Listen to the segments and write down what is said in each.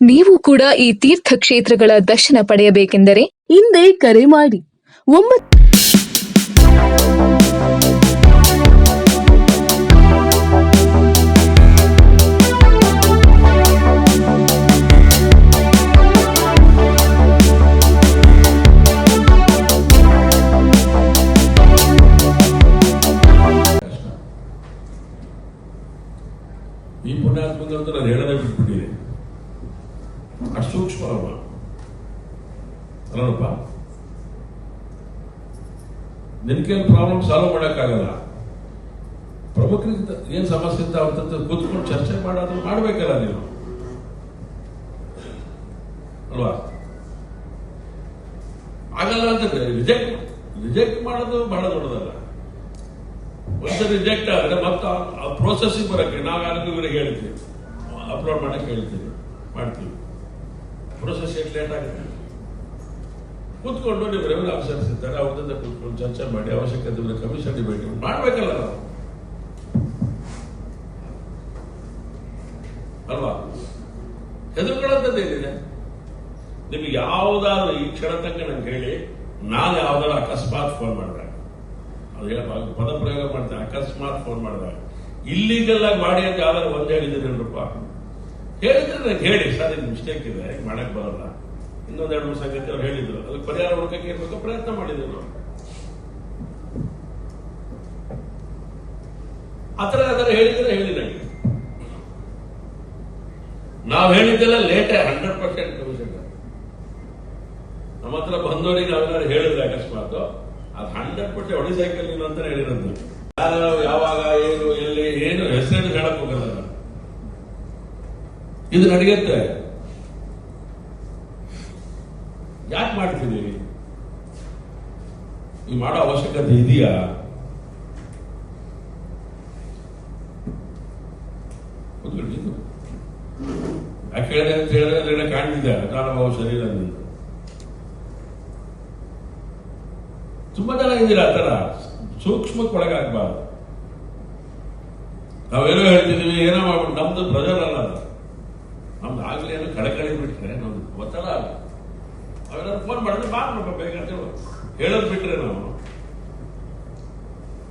ನೀವು ಕೂಡ ಈ ತೀರ್ಥ ಕ್ಷೇತ್ರಗಳ ದರ್ಶನ ಪಡೆಯಬೇಕೆಂದರೆ ಹಿಂದೆ ಕರೆ ಮಾಡಿ. ಒಂಬತ್ತು ಈ ಪುಣ್ಯಾತ್ಮಂಗಂತೂ ನಾನು ಹೇಳೋದೇ ಬಿಟ್ಬಿಟ್ಟಿದೆ. ಅಷ್ಟು ಸೂಕ್ಷ್ಮ ಅಲ್ವ ಅಲ್ಲಪ್ಪ ನಿನ್ಗೇನು ಪ್ರಾಬ್ಲಮ್ ಸಾಲ್ವ್ ಮಾಡೋಕ್ಕಾಗಲ್ಲ? ಪ್ರಮುಖ ಏನ್ ಸಮಸ್ಯೆ ಅಂತ ಕೂತ್ಕೊಂಡು ಚರ್ಚೆ ಮಾಡೋದು ಮಾಡ್ಬೇಕಲ್ಲ ನೀವು. ಅಲ್ವಾ? ಆಗಲ್ಲ ಅಂತ ರಿಜೆಕ್ಟ್ ರಿಜೆಕ್ಟ್ ಮಾಡೋದು ಬಹಳ ದೊಡ್ಡದಲ್ಲ. ಒಂದು ರಿಜೆಕ್ಟ್ ಆದ್ರೆ ಮತ್ತೆ ಆ ಬರಕ್ಕೆ ನಾವು ಯಾರಿಗೂ ಇವರಿಗೆ ಹೇಳ್ತೀವಿ. ಅಪ್ಲೋಡ್ ಮಾಡಕ್ಕೆ ಹೇಳ್ತೀವಿ. ಮಾಡ್ತೀವಿ. ಪ್ರೋಸೆಸ್ ಎಷ್ಟು ಲೇಟ್ ಆಗುತ್ತೆ? ಕೂತ್ಕೊಂಡು ನೀವು ರೆವೆನ್ಯೂ ಆಫೀಸರ್ಸ್ ಇದ್ದಾರೆ ಅವ್ರ ಜೊತೆ ಕೂತ್ಕೊಂಡು ಚರ್ಚೆ ಮಾಡಿ ಅವಶ್ಯಕತೆ ಇದ್ರೆ ಕಮಿಷನ್ ಡಿಬೇಟ್ ಮಾಡ್ಬೇಕಲ್ಲ ನಾವು. ಅಲ್ವಾ? ಹೆದರ್ಕೊಳ್ಳೋಂಥದ್ದು ಏನಿದೆ? ನಿಮಗೆ ಯಾವ್ದಾದ್ರು ಈ ಕ್ಷಣ ತನಕ ನಂಗೆ ಹೇಳಿ, ನಾನು ಯಾವ್ದಾದ್ರು ಅಕಸ್ಮಾತ್ ಫೋನ್ ಮಾಡಿದಾಗ ಅದು ಪದ ಪ್ರಯೋಗ ಮಾಡ್ತೇನೆ ಅಕಸ್ಮಾತ್ ಫೋನ್ ಮಾಡಿದಾಗ ಇಲ್ಲಿಗೆಲ್ಲ ಮಾಡಿ ಅಂತ ಯಾವ್ದಾದ್ರು ಒಂದ್ ಹೇಳಿದ್ದೀರೇನ್ರಪ್ಪ ಹೇಳಿದ್ರೆ ನನಗೆ ಹೇಳಿ. ಸರ್ ಇದು ಮಿಸ್ಟೇಕ್ ಇದೆ ಮಾಡಕ್ ಬರಲ್ಲ. ಇನ್ನೊಂದೆರಡು ಮೂರು ಸಂಗತಿ ಅವ್ರು ಹೇಳಿದ್ರು. ಅದಕ್ಕೆ ಪರಿಹಾರ ಹುಡುಕಕ್ಕೆ ಏನ್ ಬೇಕೋ ಪ್ರಯತ್ನ ಮಾಡಿದ್ರು ನಾವು ಆತರ ಯಾವ್ದಾರು ಹೇಳಿದ್ರೆ ಹೇಳಿ ನನಗೆ. ನಾವು ಹೇಳಿದ್ದೆಲ್ಲ ಲೇಟೇ ಹಂಡ್ರೆಡ್ ಪರ್ಸೆಂಟ್ ಕಮಿಷನ್ ನಮ್ಮ ಹತ್ರ ಬಂದವರಿಗೆ ನಾವೆಲ್ಲ ಹೇಳಿದ್ರೆ ಅಕಸ್ಮಾತ್. ಅದು ಹಂಡ್ರೆಡ್ ಪರ್ಸೆಂಟ್ ಒಡಿಸೈಕಲ್ ಇಲ್ಲ ಅಂತ ಹೇಳಿರೋದು. ಯಾರು ಯಾವಾಗ ಏನು ಎಲ್ಲಿ ಏನು ಹೆಸರು ಹೇಳಕ್ ಹೋಗಲ್ಲ ನಾನು. ಇದು ನಡೆಯುತ್ತೆ ಯಾಕೆ ಮಾಡ್ತೀವಿ ಈ ಮಾಡೋ ಅವಶ್ಯಕತೆ ಇದೆಯಾ. ಯಾಕೆ ಹೇಳಿದೆ ಅಂತ ಹೇಳಿದ್ರೆ ಅದನ್ನ ಕಾಣ್ತಿದ್ದೆ. ಕಾಣಬಹುದು ಶರೀರ ತುಂಬಾ ಜನ ಇದ್ದೀರಾ ಆ ತರ ಸೂಕ್ಷ್ಮಕ್ಕೆ ಒಳಗಾಗಬಾರ್ದು. ನಾವೇನೋ ಹೇಳ್ತಿದೀವಿ ಏನೋ ಮಾಡ್ಬಿಟ್ಟು ನಮ್ದು ಪ್ರಜರಲ್ಲ ನಮ್ದು ಆಗಲಿ ಏನೋ ಕಳಕಳಿ ಬಿಟ್ರೆ ನಮ್ದು ಗೊತ್ತಲ್ಲ ಅವೆಲ್ಲ ಫೋನ್ ಮಾಡಿದ್ರೆ ಬಾ ನಮ್ಮ ಬೇಗ. ಹೇಳೋದ್ ಬಿಟ್ರೆ ನಾವು.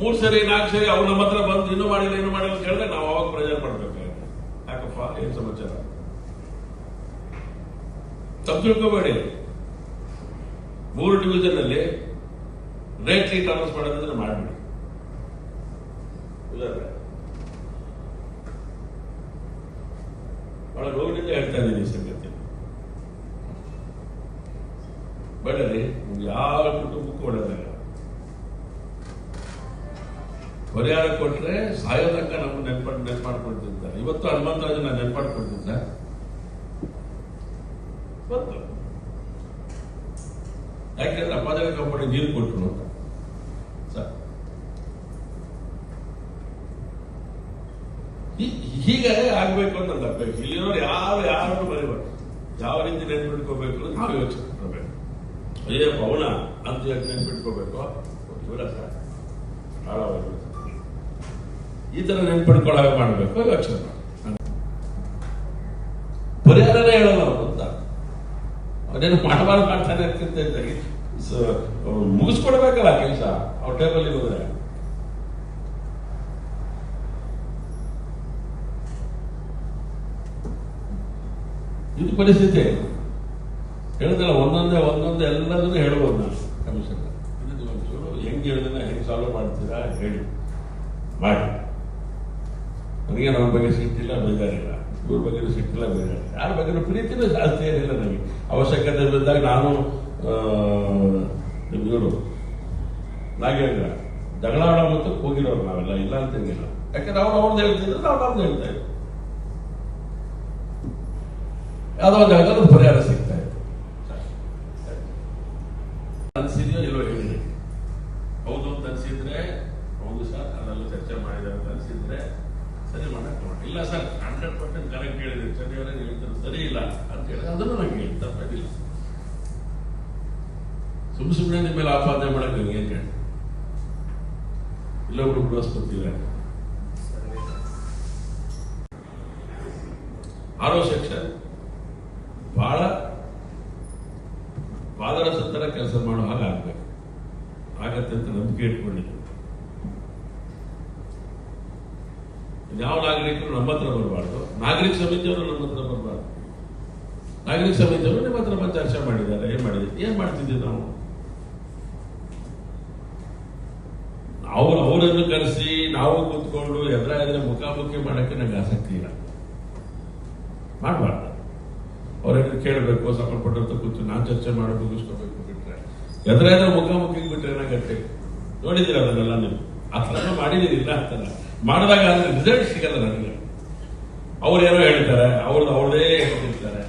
ಮೂರ್ ಸರಿ, ನಾಲ್ಕು ಸರಿ ಅವ್ರು ನಮ್ಮ ಹತ್ರ ಬಂದು ಇನ್ನೂ ಮಾಡಿಲ್ಲ ಏನು ಮಾಡಿಲ್ಲ ಅಂತ ಹೇಳಿದ್ರೆ ನಾವು ಅವಾಗ ಪ್ರೆಜರ್ ಮಾಡ್ಬೇಕಾಗುತ್ತೆ ಯಾಕಪ್ಪ? ಏನ್ ಸಮಾಚಾರ? ತಪ್ಪು ಮೂರು ಡಿವಿಷನ್ ಅಲ್ಲಿ ರೇಟ್ ಲೀಟ್ ಮಾಡೋದಂದ್ರೆ ಮಾಡ್ಬಿಡಿ. ಉದಾಹರಣೆ. ಬಹಳ ನೋವಿನಿಂದ ಹೇಳ್ತಾ ಇದ್ದೀನಿ ಸಂಗತಿ. ಬೇಡರಿ ಯಾವ ಕುಟುಂಬಕ್ಕೂ ಒಳ್ಳೆದಾಗ ಪರಿಹಾರ ಕೊಟ್ರೆ ಸಾಯೋ ತನಕ ನಮ್ಗೆ ನೆನ್ಪ ನೆನ್ಪಾಡ್ಕೊಳ್ತಿದ್ದ ಇವತ್ತು ಹನುಮಂತರಾಜನ ನೆನ್ಪಾಡ್ಕೊಳ್ತಿದ್ದ? ಬಂತು ಯಾಕೆಂದ್ರೆ ಅಪಾದಕ ಕಂಪನಿ ನೀರು ಕೊಟ್ಟರು ಅಂತ ಸರ್ ಹೀ- ಹೀಗೆ ಆಗ್ಬೇಕು ಅಂತ ಅರ್ಥ ಇಲ್ಲಿರೋರು ಯಾರು, ಯಾರನ್ನು ಬರೀಬಾರ್ದು. ಯಾವ ರೀತಿ ನೆನ್ಪಿಟ್ಕೋಬೇಕು ನಾವು ಯೋಚನೆ ಮಾಡಬೇಕು ಅಯ್ಯೋ ಪವನ ಅಂತ ಹೇಳಿ ನೆನ್ಪಿಟ್ಕೋಬೇಕು? ಹಾಳಾಗೋದು ಈ ತರ ನೆನ್ಪಿಟ್ಕೊಳ್ಳೋ ಮಾಡಬೇಕು, ಯೋಚನೆ ಮಾಡಿ ಪರಿಹಾರನೇ ಹೇಳಲ್ಲ ಅವರು ಅಂತ. ಅದೇನು ಮಾಡಬಾರ್ದು ಮಾಡ್ತಾನೆ ಅಂತ ಮುಗಿಸ್ಕೊಡ್ಬೇಕಲ್ಲ ಕೆಲಸ. ಅವ್ರ ಟೇಬಲ್ ಹೋದ್ರೆ. ಇದು ಪರಿಸ್ಥಿತಿ ಹೇಳಿದಲ್ಲ ಒಂದೊಂದೇ ಒಂದೊಂದೇ ಎಲ್ಲದನ್ನು ಹೇಳ್ಬೋದು ನಾನು, ಕಮಿಷನ್. ಇದು ಒಂಚೂರು, ಹೆಂಗೆ ಹೇಳಿದ್ರೆ ಹೆಂಗ್ ಸಾಲ್ವ್ ಮಾಡ್ತೀರಾ, ಹೇಳಿ. ಮಾಡಿ. ನನಗೆ ನಮ್ಮ ಬಗ್ಗೆ ಸಿಟ್ಟಿಲ್ಲ, ಬೇಜಾರಿಲ್ಲ. ಇವ್ರ ಬಗ್ಗೆ ಸಿಟ್ಟಿಲ್ಲ, ಬೇಜಾರಿಲ್ಲ. ಯಾರ ಬಗ್ಗೆ ಪ್ರೀತಿನೂ ಜಾಸ್ತಿ ಏನಿಲ್ಲ ನನಗೆ ಅವಶ್ಯಕತೆ ಬಿದ್ದಾಗ ನಾನು ಇವರು, ನಾಗೇಂದ್ರ ಜಗಳ ಮತ್ತು ಹೋಗಿರೋರು ನಾವೆಲ್ಲ, ಇಲ್ಲ ಅಂತಂಗಿಲ್ಲ ಯಾಕಂದ್ರೆ ಅವ್ರು ಅವ್ರದ್ದು ಹೇಳ್ತಿದ್ರು ನಾವು ನಮ್ದು ಹೇಳ್ತಾ ಇದ್ವಿ. ಯಾವ್ದೋ ಒಂದು ಜಾಗದಲ್ಲಿ ಪರಿಹಾರ ಸಿಗ್ತಾ ಇದೆ. ಅನಿಸಿದೆಯೋ ಇಲ್ಲೋ ಹೇಳಿ ಹೌದು ಅಂತ ಅನ್ಸಿದ್ರೆ ಹೌದು ಸರ್ ಅದೆಲ್ಲ ಚರ್ಚೆ ಮಾಡಿದೆ ಅಂತ ಅನ್ಸಿದ್ರೆ ಸರಿ ಮಾಡಕ್ ಇಲ್ಲ ಸರ್ ಹಂಡ್ರೆಡ್ ಪರ್ಸೆಂಟ್ ಕರೆಕ್ಟ್ ಹೇಳಿದ್ರಿ ಸರಿಯವರೇ ನೀವು ಹೇಳ್ತಾರೆ ಸರಿ ಇಲ್ಲ ಅಂತ ಹೇಳಿದ್ರೆ ಅದನ್ನು ನಂಗೆ ಹೇಳಿ ತಪ್ಪೇನಿಲ್ಲ ಸುಮ್ ಸುಮ್ಮನೆ ನಿಮ್ಮ ಮೇಲೆ ಆಪಾದನೆ ಮಾಡಕ್ ನಂಗೆ ಏನ್ ಹೇಳಿ ಇಲ್ಲೊಬ್ರು ಬೃಹಸ್ಪತಿ ಆರೋ ಸೆಕ್ಷನ್ ಬಹಳ ಪಾದರಸತ್ತರ ಕೆಲಸ ಮಾಡೋ ಹಾಗೆ ಆಗ್ಬೇಕು. ಆಗತ್ತೆ ಅಂತ ನಂಬಿಕೆ ಇಟ್ಕೊಂಡಿದ್ದೆ. ಯಾವ ನಾಗರಿಕರು ನಮ್ಮ ಹತ್ರ ಬರಬಾರ್ದು. ನಾಗರಿಕ ಸಮಿತಿಯವರು ನಮ್ಮ ಹತ್ರ ಬರಬಾರ್ದು. ನಾಗರಿಕ ಸಮಿತಿಯವರು ನಿಮ್ಮ ಹತ್ರ ಬಂದು ಚರ್ಚೆ ಮಾಡಿದ್ದಾರೆ, ಏನ್ ಮಾಡಿದ್ವಿ ಏನ್ ಮಾಡ್ತಿದ್ವಿ ನಾವು? ಅವ್ರು ಅವರನ್ನು ಕರೆಸಿ, ನಾವು ಕೂತ್ಕೊಂಡು ಎದುರಾದ್ರೆ ಎದುರ ಮುಖಾಮುಖಿ ಮಾಡಕ್ಕೆ ನಂಗೆ ಆಸಕ್ತಿ ಇಲ್ಲ. ಮಾಡಬಾರ್ದು. ಅವ್ರೇನು ಕೇಳಬೇಕು ಸಂಬಂಧಪಟ್ಟಂತ ಕೂತು ನಾನು ಚರ್ಚೆ ಮಾಡಿ ಮುಗಿಸ್ಕೋಬೇಕು ಬಿಟ್ರೆ. ಎದುರಾದ್ರೆ ಮುಖಾಮುಖಿಗೆ ಬಿಟ್ರೆ ಏನಾಗತ್ತೆ ನೋಡಿದಿರ ಅದನ್ನೆಲ್ಲ ನೀವು? ಆ ಥರ ಮಾಡಿದೀರಿ ಇಲ್ಲ ಅಂತಲ್ಲ. ಮಾಡಿದಾಗ ಅದ್ರ ರಿಸಲ್ಟ್ ಸಿಗಲ್ಲ ನನಗೆ. ಅವ್ರು ಏನೋ ಹೇಳ್ತಾರೆ ಅವ್ರದ್ದು ಅವ್ರದೇ ಹೇಳ್ತಿರ್ತಾರೆ.